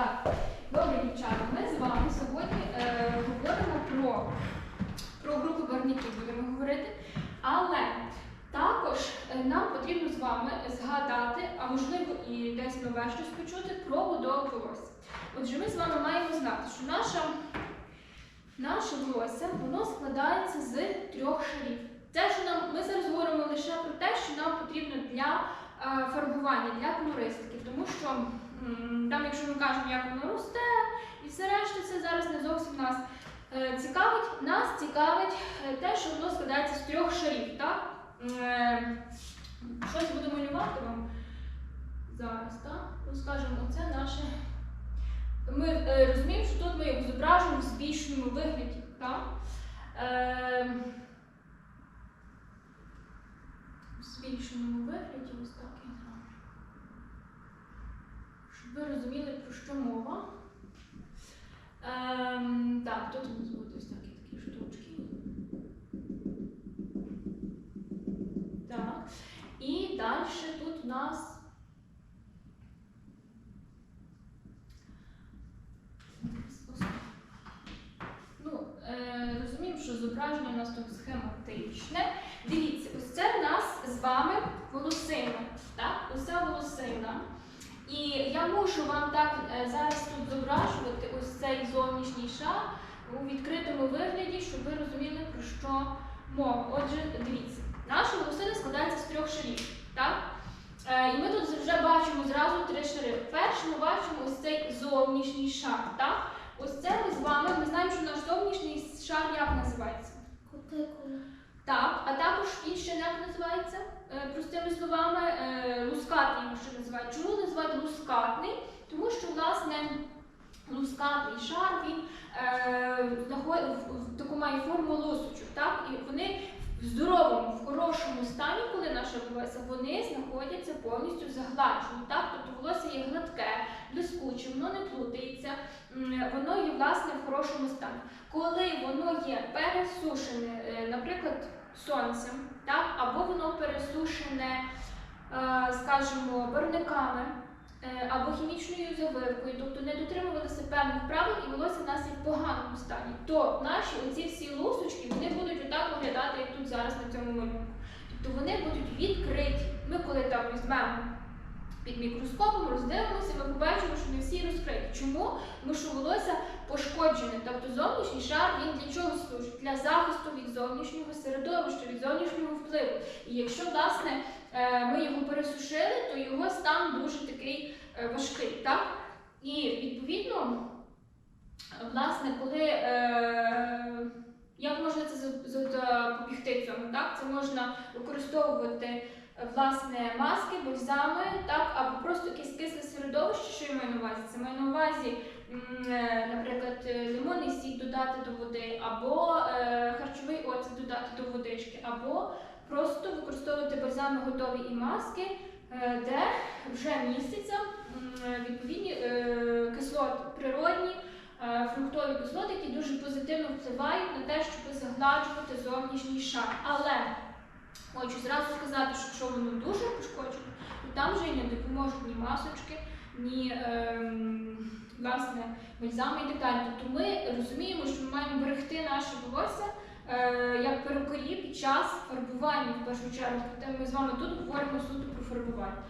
Так, добре, дівчата, ми з вами сьогодні е, говоримо про, про групу барвників, будемо говорити. Але також е, нам потрібно з вами згадати, а можливо і десь нове щось почути про будову волосся. Отже, ми з вами маємо знати, що наша, наше волосся воно складається з трьох шарів. Це що нам ми зараз говоримо лише про те, що нам потрібно для е, фарбування, для колористики, тому що там, якщо ми кажемо, як воно росте, і все решта, це зараз не зовсім нас е, цікавить. Нас цікавить е, те, що воно складається з трьох шарів. Так? Е, щось буду малювати вам зараз, так? Ну, скажімо, оце наше. Ми розуміємо, що тут ми його зображуємо в збільшеному вигляді. Так? В збільшеному вигляді, ось так я зроблю. Щоб ви розуміли, про що мова. Ем, так, тут у нас будуть ось такі такі штучки. Так. І далі тут у нас. Ну, е, що зображення у нас тут схематичне. Дивіться, ось це в нас з вами волосина. Так? Ця волосина. І я мушу вам так е, зараз тут зображувати ось цей зовнішній шар у відкритому вигляді, щоб ви розуміли, про що мова. Отже, дивіться, наша волосина складається з трьох шарів. Так? Е, І ми тут вже бачимо зразу три шари. Перший ми бачимо ось цей зовнішній шар. Так? Ось це ми з вами, ми знаємо, що наш зовнішній шар як називається? Кутикула. Так, а також він ще як називається? Е, Простими словами, е, лускатний його ще називають. Чому називають лускатний? Тому що, власне, лускатний шар він е, таку має форму лусочок, так? І вони в здоровому, в хорошому стані, коли наше волосся, вони знаходяться повністю загладжені. Так? Тобто волосся є гладке, блискуче, воно не плутається, воно є власне в хорошому стані. Коли воно є пересушене, наприклад, сонцем, так, або воно пересушене, е, скажімо, барвниками, е, або хімічною завивкою, тобто не дотримувалися певних правил і волосся в нас є в поганому стані, то наші оці всі лусочки вони будуть отак виглядати, як тут зараз на цьому малюнку. Тобто вони будуть відкриті. Ми коли там візьмемо під мікроскопом, роздивимося, ми побачимо, що не всі розкриті. Чому? Тому що волосся пошкоджене. Тобто зовнішній шар він для чого служить? Для захисту від зовнішнього середовища, від зовнішнього впливу. І якщо власне е, ми його пересушили, то його стан дуже такий е, важкий. Так? І відповідно, власне, коли е, як можна це за- за- запобігти цьому? Так? Це можна використовувати власне маски, бальзами, так, або просто якесь кисле середовище, що я маю на увазі. Це маю на увазі, е, наприклад, е, лимонний сік додати до води, або е, харчовий оцет додати до водички, або просто використовувати бальзами готові і маски, де вже містяться відповідні кислоти, природні. Фруктові кислоти, які дуже позитивно впливають на те, щоб загладжувати зовнішній шар. Але Хочу зразу сказати, що якщо воно дуже пошкоджено, то там вже не допоможуть ні масочки, ні ем, власне бальзами і так далі. Тобто ми розуміємо, що ми маємо берегти наше волосся е, як перукарі під час фарбування в першу чергу. Проте ми з вами тут говоримо суто про фарбування.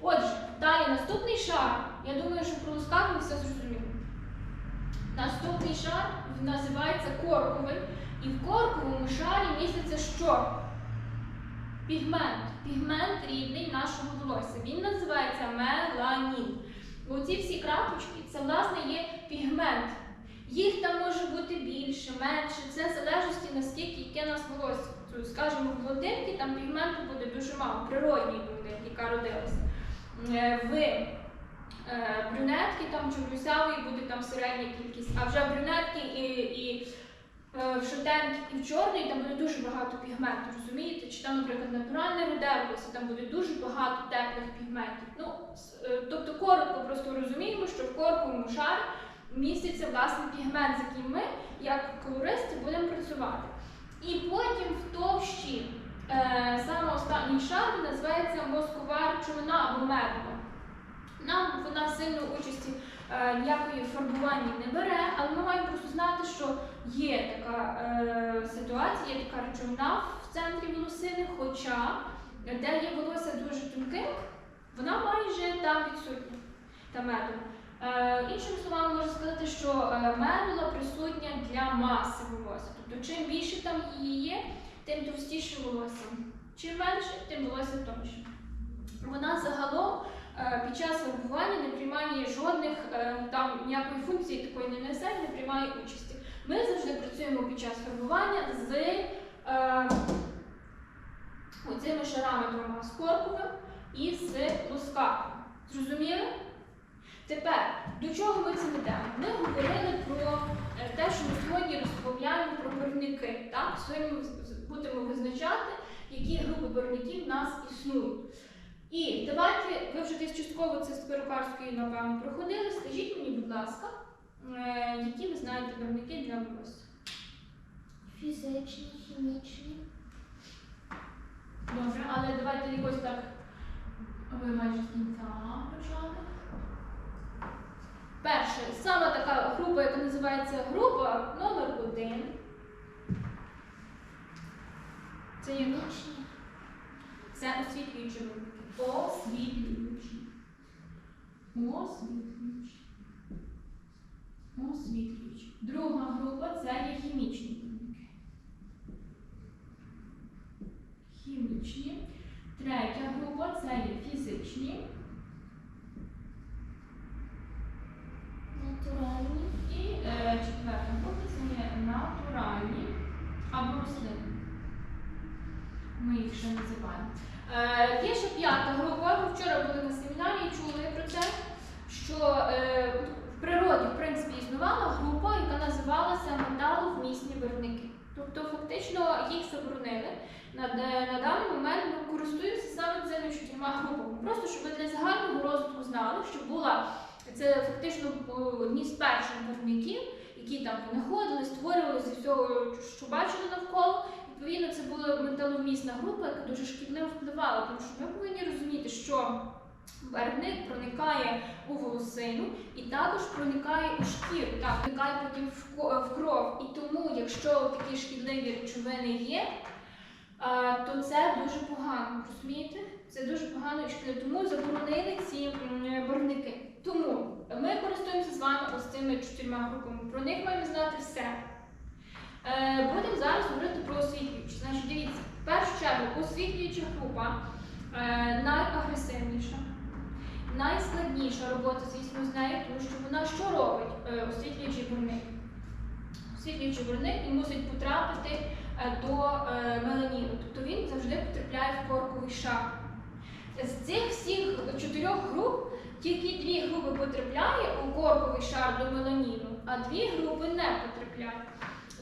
Отже, далі наступний шар. Я думаю, що про лускатник все зрозуміло. Наступний шар називається корковий. І в корковому шарі міститься що? Пігмент. Пігмент рідний нашого волосся. Він називається меланін. Оці всі крапочки це власне є пігмент. Їх там може бути більше, менше. Це в залежності наскільки яке нас волосся. Тобто, Скажімо, в блондинки там пігменту буде дуже мало, природній блондинки, яка родилася. Е, В е, брюнетки там чи в буде там середня кількість, а вже брюнетки і, і в шатенки і в чорної там буде дуже багато пігменту, розумієте? Чи там, наприклад, натуральне руде там буде дуже багато теплих пігментів. Ну, е, тобто коротко просто розуміємо, що в корковому шарі міститься власне пігмент, з яким ми, як колористи, будемо працювати. І потім в товщі е, саме останній шар називається мозкова речовина або медова. Нам вона сильно участі е, ніякої фарбування не бере, але ми маємо просто знати, що є така е, ситуація, є така речовина в центрі волосини, хоча де є волосся дуже тонким, вона майже там відсутня та меду. Е, іншими словами, можна сказати, що е, медула присутня для маси волосся. Тобто, чим більше там її є, тим товстіше волосся. Чим менше, тим волосся тонше. Вона загалом е, під час фарбування не приймає жодних е, там ніякої функції такої не несе, не приймає участі. Ми завжди працюємо під час фарбування з е, оцими шарами двома з корковим і з лускатом. Зрозуміли? Тепер, до чого ми це ведемо? Ми говорили про е, те, що ми сьогодні розмовляємо про барвники. Так? Сьогодні ми будемо визначати, які групи барвників в нас існують. І давайте, ви вже десь частково це з перукарської, напевно, проходили. Скажіть мені, будь ласка, які ви знаєте барвники для волосся? Фізичні, хімічні. Добре, але давайте якось так. Ви майже з кінця почали. Перше, саме така група, яка називається група номер один. Це є Хімічні. це освітлюючі групи. Освітлюючі. Освітлюючі. Група це є хімічні барвники. Хімічні. Третя група це є фізичні. Натуральні. І е, четверта група це є натуральні або рослинні. Ми їх ще називаємо. Е, є ще п'ята група. Ви вчора були на семінарі і чули про це, що е, в природі, в принципі, існувала група, яка називалася металовмісні барвники. Тобто, фактично, їх заборонили. На, на даний момент ми користуємося саме цими чотирма групами. Просто щоб ви для загального розвитку знали, що була це фактично е, одні з перших барвників, які там винаходили, створювалися всього, що бачили навколо. Відповідно, це була металомісна група, яка дуже шкідливо впливала, тому що ми повинні розуміти, що барвник проникає у волосину і також проникає у шкіру, так, проникає потім в кров. І тому, якщо такі шкідливі речовини є, то це дуже погано, розумієте? Це дуже погано і шкідливо. Тому заборонили ці барвники. Тому ми користуємося з вами ось цими чотирма групами. Про них маємо знати все. Е, будемо зараз говорити про освітлюючі. Значить, дивіться, в першу чергу освітлююча група е, найагресивніша, найскладніша робота, звісно, з нею, тому що вона що робить е, освітлюючий барвник? Освітлюючий барвник він мусить потрапити е, до е, меланіну, тобто він завжди потрапляє в корковий шар. З цих всіх чотирьох груп тільки дві групи потрапляє у корковий шар до меланіну, а дві групи не потрапляють.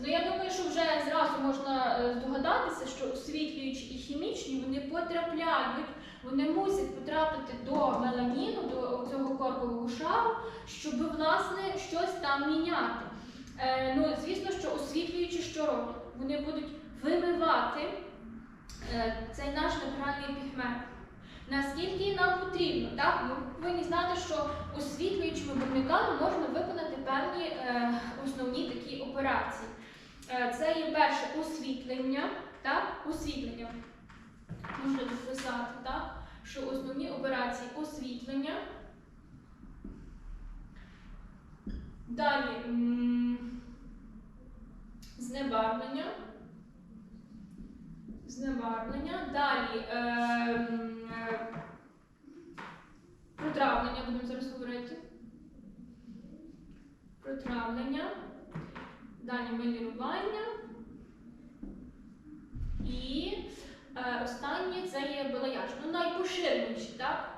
Ну я думаю, що вже зразу можна здогадатися, що освітлюючі і хімічні вони потрапляють, вони мусять потрапити до меланіну, до цього коркового шару, щоб власне щось там міняти. Е, ну, звісно, що освітлюючі що роблять? Вони будуть вимивати е, цей наш натуральний пігмент. Наскільки нам потрібно, так? Ми повинні знати, що освітлюючими барвниками можна виконати певні е, основні такі операції. Е, це є перше освітлення, так? Освітлення. Можна дописати, так? Що основні операції освітлення. Далі знебарвлення. Знебарвлення. Далі е, протравлення, будемо зараз говорити. Протравлення. Далі мелірування. І останнє це є балаяж. Ну, найпоширеніші, так?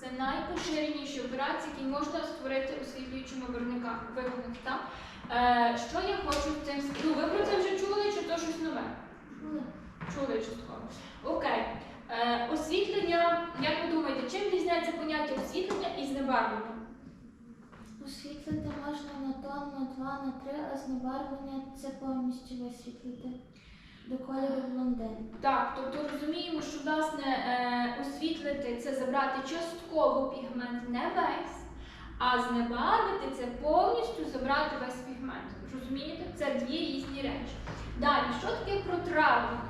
Це найпоширеніші операції, які можна створити освітлюючими барвниками. Виконати, так? Е, що я хочу цим с- Ну, ви про це вже чули, чи то щось нове? Чули? Чули частково. Окей. Е, освітлення, як ви думаєте, чим різняється поняття освітлення і знебарвлення? Освітлити можна на тон, на два, на три, а знебарвлення це повністю висвітлити. До кольору блондин. Так, тобто розуміємо, що власне е, освітлити це забрати частково пігмент, не весь, а знебарвити це повністю забрати весь пігмент. Розумієте? Це дві різні речі. Далі, що таке протравлення?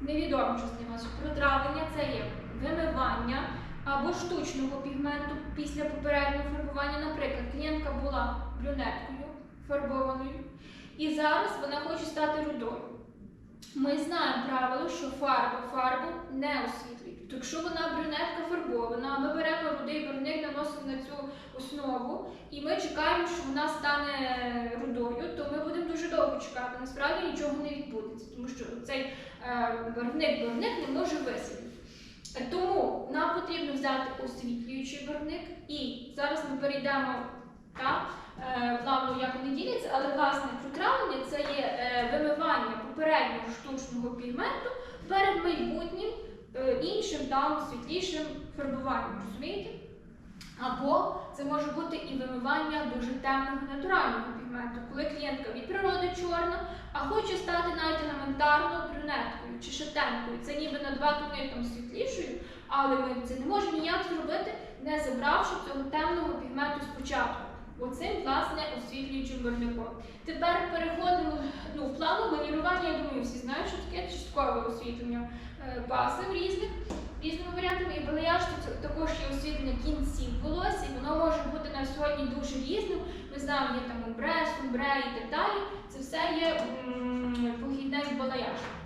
Невідомо, що з ним. Протравлення це є вимивання або штучного пігменту після попереднього фарбування. Наприклад, клієнтка була брюнеткою фарбованою, і зараз вона хоче стати рудою. Ми знаємо правило, що фарба фарбу не освітлює. Тобто, якщо вона брюнетка фарбована, ми беремо рудий барвник, наносимо на цю основу, і ми чекаємо, що вона стане рудою, то ми будемо дуже довго чекати. Насправді нічого не відбудеться, тому що цей е, барвник барвник не може висвітлити. Тому нам потрібно взяти освітлюючий барвник, і зараз ми перейдемо так, е, плавно, як вони діляться, але власне протравлення це є е, вимивання попереднього штучного пігменту перед майбутнім е, іншим світлішим фарбуванням. Розумієте? Або це може бути і вимивання дуже темного натурального пігменту, коли клієнтка від природи чорна, а хоче стати навіть елементарно брюнеткою чи шатенкою. Це ніби на два тони там світлішою, але ми це не можемо ніяк зробити, не забравши цього темного пігменту спочатку. Оцим, власне, освітлюючим барвником. Тепер переходимо ну, в плану малювання, я думаю, всі знають, що таке часткове освітлення е, пасив різних, різними варіантами. І балеяж також є освітлення кінців волосся, і воно може бути на сьогодні дуже різним. Ми знаємо, є там умбре, сумбре і так далі. Це все є похідне від балеяжу.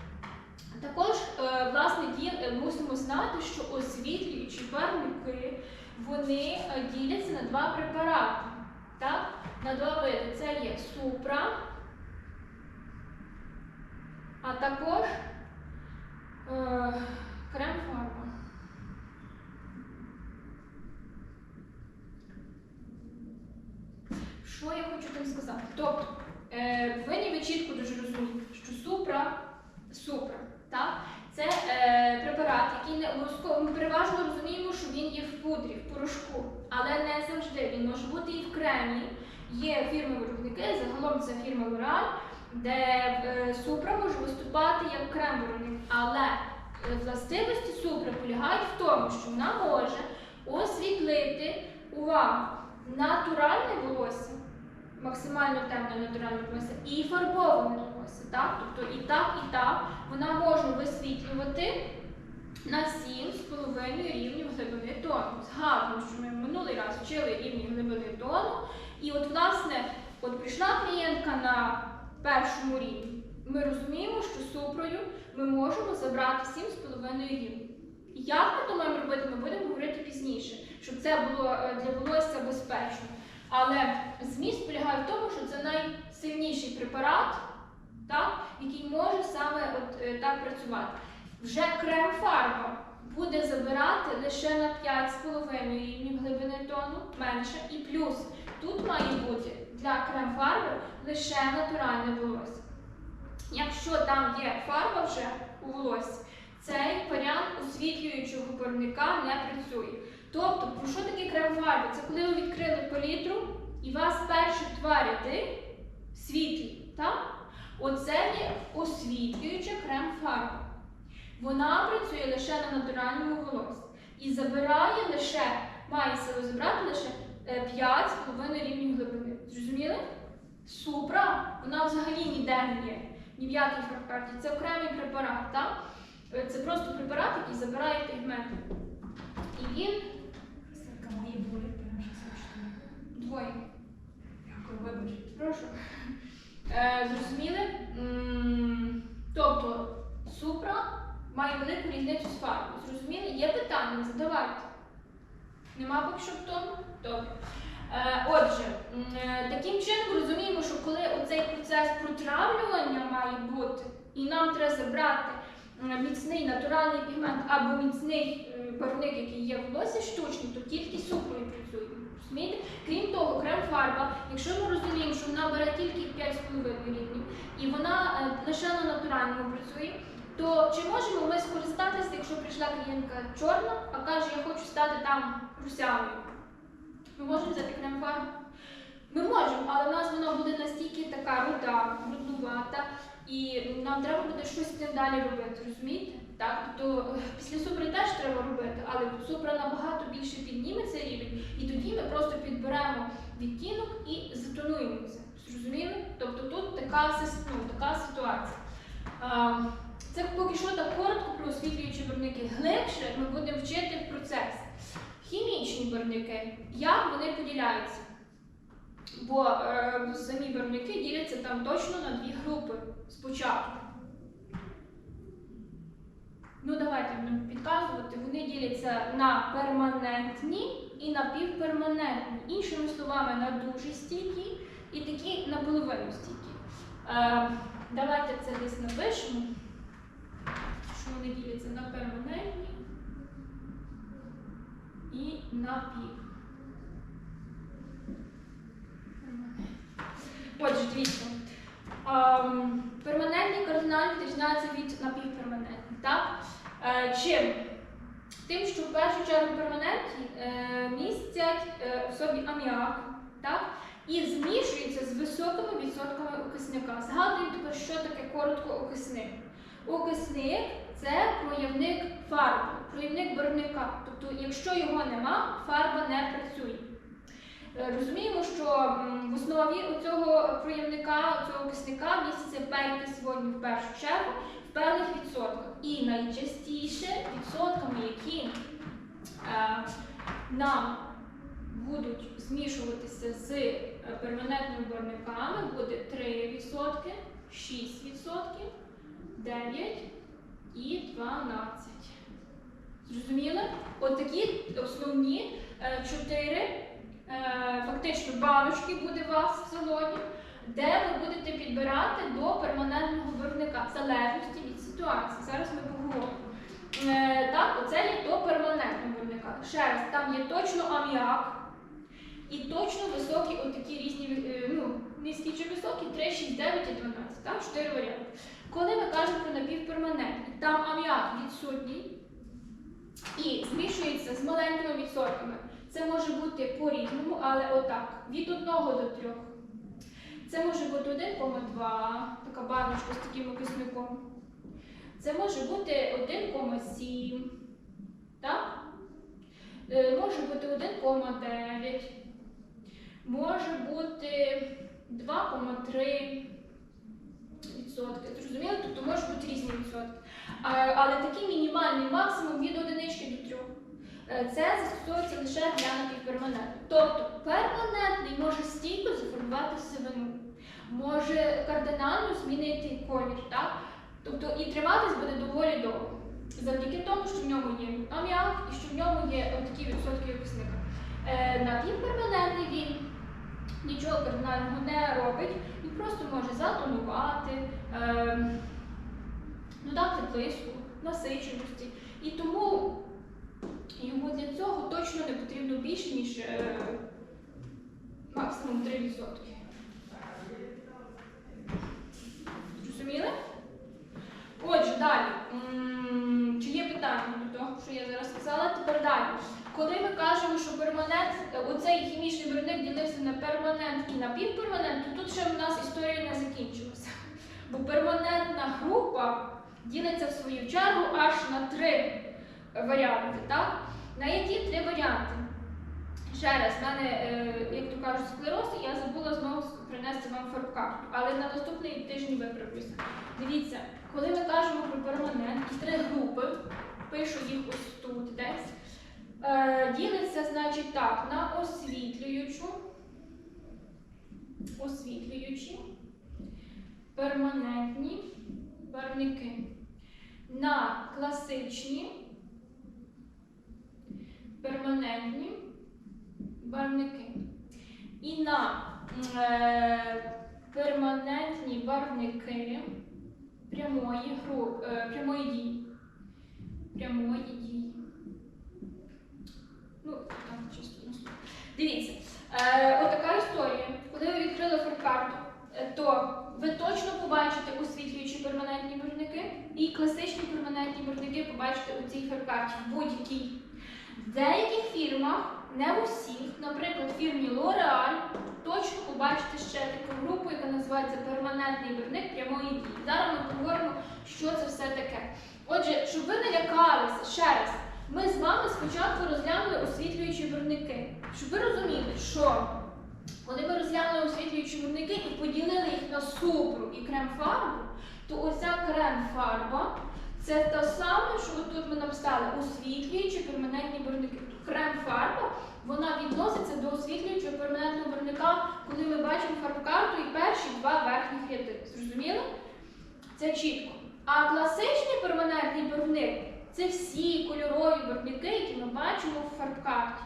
Також, е, власне, е, мусимо знати, що освітлюючі барвники вони е, діляться на два препарати. Так? На два види. Це є супра, а також е, крем-фарба. Що я хочу тим сказати? Тобто, е, ви чітко дуже розумієте, що супра, супра, так? Це е, препарат, який не обов'язково ми переважно розуміємо, що він є в пудрі, в порошку, але не завжди. Він може бути і в кремі. Є фірми виробники, загалом це фірма L'Oreal, де е, супра може виступати як крем-виробник. Але е, властивості супри полягають в тому, що вона може освітлити увагу натуральне волосся, максимально темне натуральне волосся, і фарбоване волосся. Так? Тобто і так, і так вона може висвітлювати на 7,5 рівнів глибини тону. Згадуємо, що ми минулий раз вчили рівні глибини тону. І от, власне, от прийшла клієнтка на першому рівні. Ми розуміємо, що супрою ми можемо забрати 7,5 рівнів. Як ми то маємо робити, ми будемо говорити пізніше, щоб це було е, для волосся безпечно. Але зміст полягає в тому, що це найсильніший препарат, так, який може саме от, е, так працювати. Вже крем-фарба буде забирати лише на 5,5 рівнів глибини тону менше. І плюс тут має бути для крем-фарби лише натуральне волосся. Якщо там є фарба вже у волоссі, цей варіант освітлюючого барвника не працює. Тобто, про що таке крем-фарба? Це коли ви відкрили палітру і у вас перші два ряди світлі. Так? Оце є освітлююча крем-фарба. Вона працює лише на натуральному волоссі і забирає лише, має силу забрати лише е, 5,5 рівнів глибини. Зрозуміли? Супра, вона взагалі ніде не є, ні в якій фарбкарті. Це окремий препарат, так? Е, Це просто препарат, який забирає пігмент. І він двоє. Дякую, вибач. Прошу. Е, зрозуміли? Тобто супра має велику різницю з фарбою. Зрозуміли? Є питання? Задавайте. Нема поки що тому? Добре. Е, отже, е, таким чином розуміємо, що коли оцей процес протравлювання має бути, і нам треба забрати міцний натуральний пігмент або міцний е, барвник, який є в волосі штучний, то тільки супрою працює. Розумієте? Крім того, крем-фарба, якщо ми розуміємо, що вона бере тільки 5,5 рівнів і вона е, лише на натуральному працює, то чи можемо ми скористатися, якщо прийшла клієнтка чорна, а каже, я хочу стати там русявою? Ми можемо взяти крем-фарбу? Ми можемо, але в нас вона буде настільки така руда, бруднувата, і нам треба буде щось з цим далі робити, розумієте? Так, тобто е, після супри теж треба робити, але супра набагато більше підніметься рівень, і тоді ми просто підберемо відтінок і затонуємо це. Зрозуміли? Тобто тут така, ну, така ситуація. А, Це поки що так коротко про освітлюючі барвники. Глибше ми будемо вчити в процесі. Хімічні барвники, як вони поділяються? Бо е, самі барвники діляться там точно на дві групи спочатку. Ну, давайте будемо підказувати. Вони діляться на перманентні і напівперманентні. Іншими словами, на дуже стійкі і такі наполовину стійкі. Е, давайте це десь напишемо, що вони діляться на перманентні і напів. Отже, дивіться. Ем, перманентні кардинально відрізняються від напівперманентних. Так? Е, чим? Тим, що в першу чергу перманентні е, містять е, в собі аміак, так? і змішуються з високими відсотками окисника. Згадуємо тепер, що таке коротко окисник. Окисник це проявник фарби, проявник барвника. Тобто, якщо його нема, фарба не працює. Е, Розуміємо, що в основі цього проявника, цього окисника міститься перекис водню в першу чергу в певних відсотках. І найчастіше відсотками, які е, нам будуть змішуватися з е, перманентними барвниками, буде 3%, 6%, 9% і 12%. Зрозуміли? От основні е, чотири фактично баночки буде у вас в салоні, де ви будете підбирати до перманентного барвника, в залежності від ситуації. Зараз ми поговоримо. Е, так, оце є до перманентного барвника. Ще раз, там є точно аміак і точно високі отакі різні, е, ну, низькі чи високі, 3, 6, 9 і 12. Там 4 варіанти. Коли ми кажемо про напівперманентний, там аміак відсутній і змішується з маленькими відсотками. Це може бути по-різному, але отак, від 1 до 3. Це може бути 1,2, така баночка з таким окисником. Це може бути 1,7. Так? Е, Може бути 1,9. Може бути 2,3 відсотки. Зрозуміло? Тобто може бути різні відсотки. Але такий мінімальний максимум від одинички до Це застосовується лише для напівперманентних. Тобто перманентний може стійко заформувати сивину, може кардинально змінити колір, так? Тобто і триматись буде доволі довго. Завдяки тому, що в ньому є аміак і що в ньому є такі відсотки окисника. Е, напівперманентний він нічого кардинального не робить, він просто може затонувати, е, додати блиску, насиченості. І тому йому для цього точно не потрібно більше, ніж е, максимум 3%. Зрозуміли? Отже, далі. Чи є питання до того, що я зараз сказала? Тепер далі. Коли ми кажемо, що перманент, оцей хімічний виробник ділився на перманент і напівперманент, то тут ще в нас історія не закінчилася. Бо перманентна група ділиться в свою чергу аж на три варіанти. Так? На які три варіанти? Ще раз, в мене, е, як то кажуть, склероз, і я забула знову принести вам фарбкарту, але на наступний тиждень виправлюся. Дивіться, коли ми кажемо про перманент, три групи, пишу їх ось тут десь. Е, ділиться, значить, так, на освітлюючу, освітлюючі, перманентні барвники, на класичні, перманентні барвники. І на е, перманентні барвники прямої, гру, е, прямої дії. Прямої дії. Ну, там чисто. Дивіться, е, отака історія. Коли ви відкрили фаркарту, е, то ви точно побачите освітлюючі перманентні барвники і класичні перманентні барвники побачите у цій фаркарті в будь-якій. В деяких фірмах не в усіх, наприклад, в фірмі L'Oreal точно побачите ще таку групу, яка називається перманентний барвник прямої дії. Зараз ми поговоримо, що це все таке. Отже, щоб ви не лякалися, ще раз, ми з вами спочатку розглянули освітлюючі барвники. Щоб ви розуміли, що коли ми розглянули освітлюючі барвники і поділили їх на супру і крем-фарбу, то оця крем-фарба це та саме, що тут ми написали освітлюючі перманентні барвники. Крем-фарба вона відноситься до освітлюючого перманентного барвника, коли ми бачимо фарбкарту і перші два верхніх ряди. Зрозуміли? Це чітко. А класичний перманентний барвник це всі кольорові барвники, які ми бачимо в фарбкарті.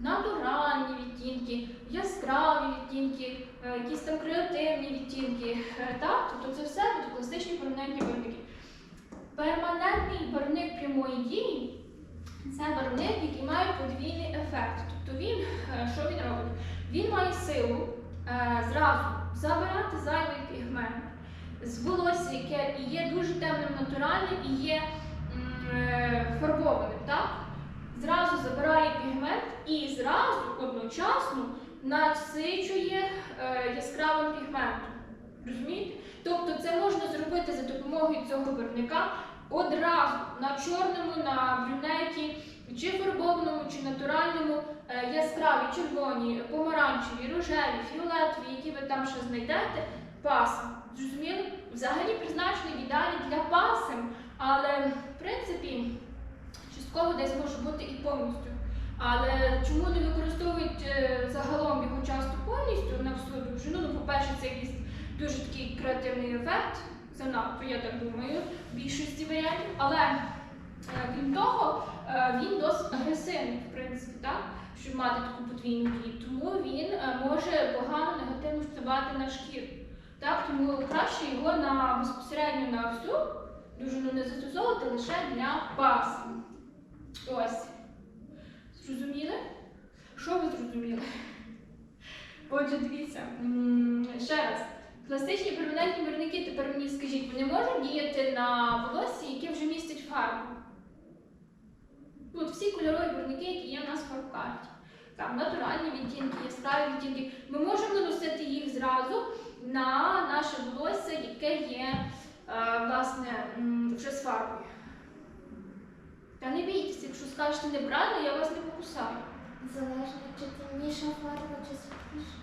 Натуральні відтінки, яскраві відтінки, е, якісь там креативні відтінки. е? Тобто це все класичні перманентні барвники. Перманентний барвник прямої дії це барвник, який має подвійний ефект. Тобто він, е, що він робить? Він має силу е, зразу забирати зайвий пігмент з волосся, яке є дуже темним натуральним, і є е, фарбованим. Так? Зразу забирає пігмент і зразу одночасно насичує е, яскравим пігментом. Розумієте? Тобто це можна зробити за допомогою цього барвника одразу на чорному, на брюнеті, чи фарбованому, чи натуральному, е, яскраві, червоні, помаранчеві, рожеві, фіолетові, які ви там ще знайдете, пасом. Зрозуміли? Взагалі призначений ідеалі для пасем, але в принципі частково десь може бути і повністю. Але чому не використовують е, загалом його часто повністю на всю довжину? Ну, по-перше, це якийсь дуже такий креативний ефект. Занадто, я так думаю, в більшості варіантів. Але е, крім того, е, він досить агресивний, в принципі, так? щоб мати таку подвійну дію. Тому він е, може погано негативно впливати на шкіру. Так? Тому краще його на безпосередньо на всю довжину не застосовувати лише для пасу. Ось. Зрозуміли? Що ви зрозуміли? Отже, дивіться, ще раз. Класичні перманентні барвники, тепер мені скажіть, вони можуть діяти на волосся, яке вже містить фарбу? От всі кольорові барвники, які є в нас в фарбкарті. Там натуральні відтінки, яскраві відтінки. Ми можемо наносити їх зразу на наше волосся, яке є е, власне вже з фарбою. Та не бійтеся, якщо скажете неправильно, я вас не покусаю. Залежно, чи темніша фарба, чи світліша.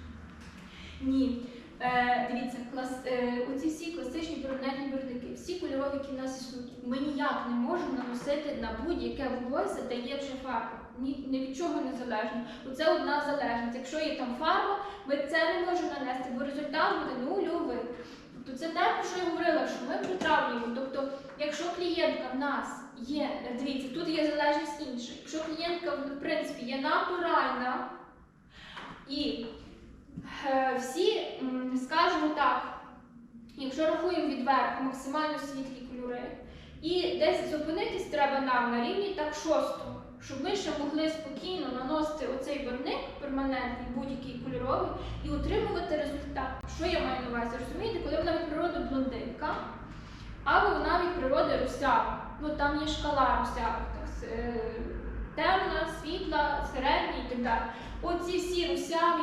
Ні. Е, дивіться, клас, е, оці всі класичні перманентні барвники, всі кольорові, які в нас існують, ми ніяк не можемо наносити на будь-яке волосся, де є вже фарба. Ні, ні від чого не залежно. Оце одна залежність. Якщо є там фарба, ми це не можемо нанести, бо результат буде нульовий. Тобто це те, про що я говорила, що ми притравлюємо. Тобто, якщо клієнтка в нас є, е, дивіться, тут є залежність інша. Якщо клієнтка в принципі є натуральна і Е, всі, м, скажімо так, якщо рахуємо відверху максимально світлі кольори, і десь зупинитись треба нам на рівні так шостого, щоб ми ще могли спокійно наносити оцей барвник перманентний, будь-який кольоровий, і отримувати результат. Що я маю на увазі? Розумієте, коли вона від природи блондинка, або вона від природи русява. Ну там є шкала русявих, так, е, темна, світла, середня і так далі. Оці всі русяві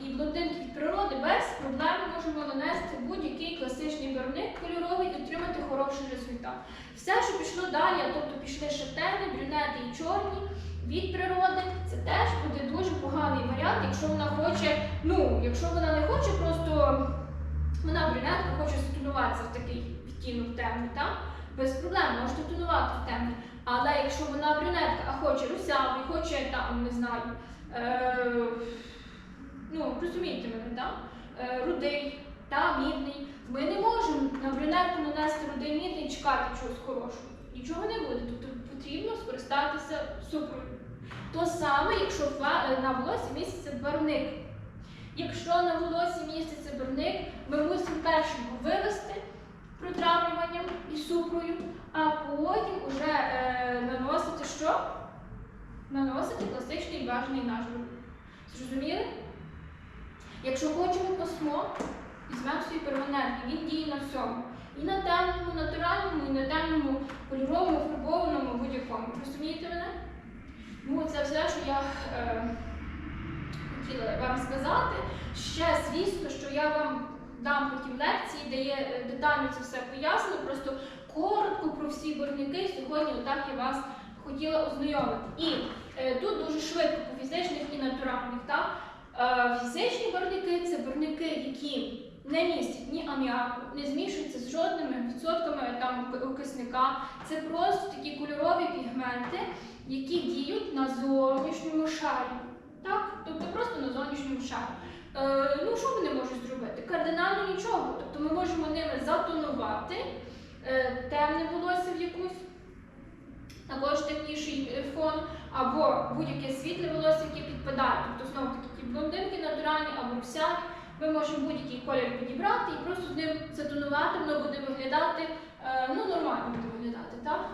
і блондинки від природи без проблем можемо нанести будь-який класичний барвник кольоровий і отримати хороший результат. Все, що пішло далі, тобто пішли шатени, брюнети і чорні від природи, це теж буде дуже поганий варіант, якщо вона хоче, ну, якщо вона не хоче просто, вона брюнетка хоче затонуватися в такий відтінок темний, так? Без проблем, можете тонувати в темний. Але якщо вона брюнетка, а хоче русявий, хоче там, не знаю. Е- ну, розумієте мене, так? Е, рудий та мідний. Ми не можемо на брюнетку нанести рудий мідний і чекати чогось хорошого. Нічого не буде. Тобто потрібно скористатися супрою. То саме, якщо е, на волосі міститься барвник. Якщо на волосі міститься барвник, ми мусимо першим його вивести протравлюванням і супрою, а потім уже е, наносити що? Наносити класичний наш барвник. Зрозуміли? Якщо хочемо посмок, візьмемо свій перманентний, він діє на всьому. І на темному, натуральному, і на темному, кольоровому, фарбованому, будь-якому. Розумієте мене? Ну, це все, що я е, хотіла вам сказати. Ще, звісно, що я вам дам потім лекції, де є е, детально це все пояснено. Просто коротко про всі барвники. Сьогодні отак я вас хотіла ознайомити. І е, тут дуже швидко по фізичних і натуральних. Так? Е, фізичні барвники це барвники, які не містять ні аміаку, не змішуються з жодними відсотками там окисника. Це просто такі кольорові пігменти, які діють на зовнішньому шарі. Так? Тобто просто на зовнішньому шарі. Е, ну, що вони можуть зробити? Кардинально нічого. Тобто ми можемо ними затонувати е, темне волосся в якусь, також темніший е, фон, або будь-яке світле волосся, яке підпадає. Тобто, знову таки, ті блондинки натуральні або всякі. Ми можемо будь-який колір підібрати і просто з ним затонувати, воно буде виглядати, е, ну, нормально буде виглядати, так?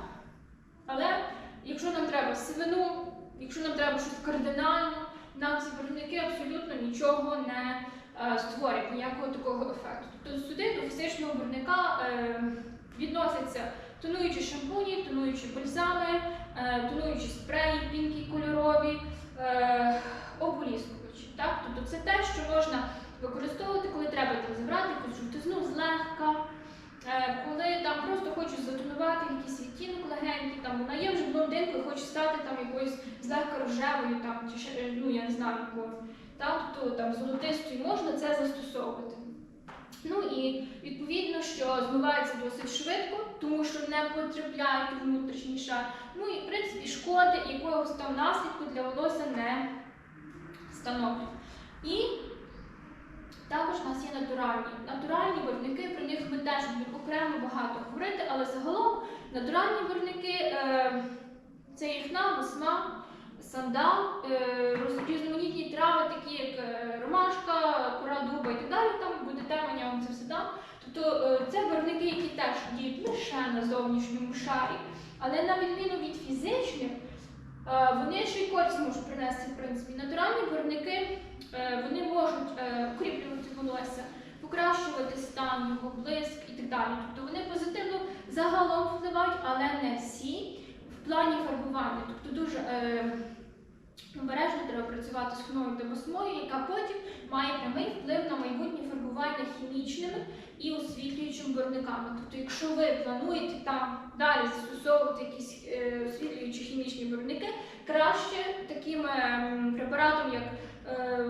Але якщо нам треба сивину, якщо нам треба щось кардинально, нам ці виробники абсолютно нічого не е, створять, ніякого такого ефекту. Тобто сюди до фізичного виробника е, відносяться тонуючі шампуні, тонуючі бальзами, е, тонуючі спреї, пінки кольорові, е, ополіскувачі. Тобто це те, що можна використовувати, коли треба там забрати якусь жовтизну злегка, е, коли там просто хочуть затонувати якийсь відтінок легенький, там вона є вже блондинкою, хоче стати там якоюсь злегка рожевою, там, чи ще, ну я не знаю якою. Тобто там золотистою можна це застосовувати. Ну і відповідно, що змивається досить швидко, тому що не потрапляють у внутрішній шар. Ну і в принципі шкоди якогось там наслідку для волосся не становлять. І також у нас є натуральні. Натуральні виробники, про них ми теж будемо окремо багато говорити, але загалом натуральні виробники е, це їхна, восьма, сандал, е, роз- різноманітні трави, такі як е, ромашка, кора дуба і так далі. Там буде тема, я вам це все дам. Тобто е, це виробники, які теж діють лише на зовнішньому шарі, але на відміну від фізичних, е, вони ще й користь можуть принести в принципі. Натуральні виробники е, вони можуть укріплювати волосся, покращувати стан, його блиск і так далі. Тобто вони позитивно загалом впливають, але не всі в плані фарбування. Тобто дуже обережно треба працювати з хною та восьмою, яка потім має прямий вплив на майбутнє фарбування хімічними і освітлюючими виробниками. Тобто, якщо ви плануєте там далі застосовувати якісь е, освітлюючі хімічні виробники, краще таким ем, препаратом, як е,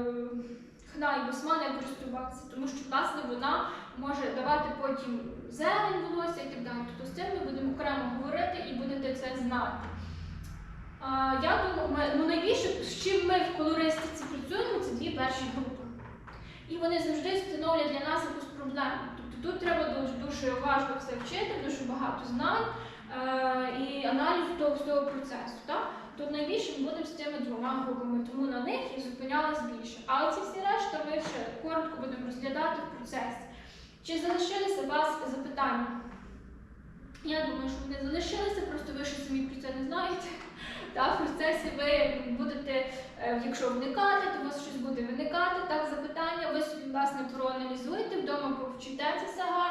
хна і басма, не користуватися, тому що власне вона може давати потім зелень волосся і так далі. Тобто з цим ми будемо окремо говорити і будете це знати. Я думаю, ну найбільше, з чим ми в колористиці працюємо, це дві перші групи. І вони завжди становлять для нас якусь проблему. Тобто тут треба дуже, дуже уважно все вчити, дуже багато знань е, і аналізу того всього процесу. Так? Тут найбільше ми будемо з цими двома групами, тому на них і зупинялась більше. А оці всі решта ми ще коротко будемо розглядати в процесі. Чи залишилися у вас запитання? Я думаю, що вони залишилися, просто ви ще самі про це не знаєте. Та, в процесі ви будете, е, якщо вникати, то у вас щось буде виникати, так, запитання, ви собі, власне, проаналізуєте, вдома повчите це все гарно.